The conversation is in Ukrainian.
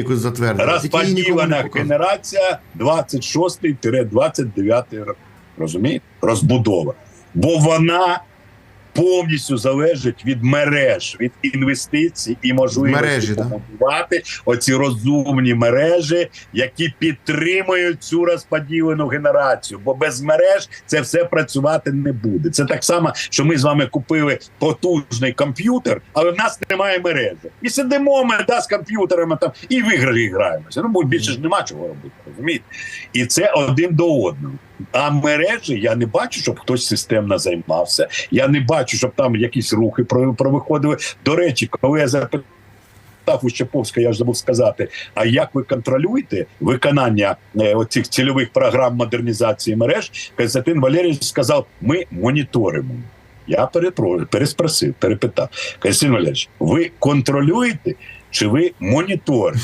якусь затвердили. Розподілена генерація 26-29 рок. Розумієте? Розбудова. Бо вона повністю залежить від мереж, від інвестицій і можливості Мережі, да. побудувати оці розумні мережі, які підтримують цю розподілену генерацію. Бо без мереж це все працювати не буде. Це так само, що ми з вами купили потужний комп'ютер, але в нас немає мережі. І сидимо ми да, з комп'ютерами там і в ігри граємося. Ну більше ж нема чого робити. Розумієте? І це один до одного. А мережі я не бачу, щоб хтось системно займався. Я не бачу, щоб там якісь рухи про- провиходили. До речі, коли я запитав у Щеповська, я ж забув сказати. А як ви контролюєте виконання е, оцих цільових програм модернізації мереж? Константин Валерійович сказав: ми моніторимо. Я перепро- переспросив, перепитав. Константин Валерійович, ви контролюєте чи ви моніторите?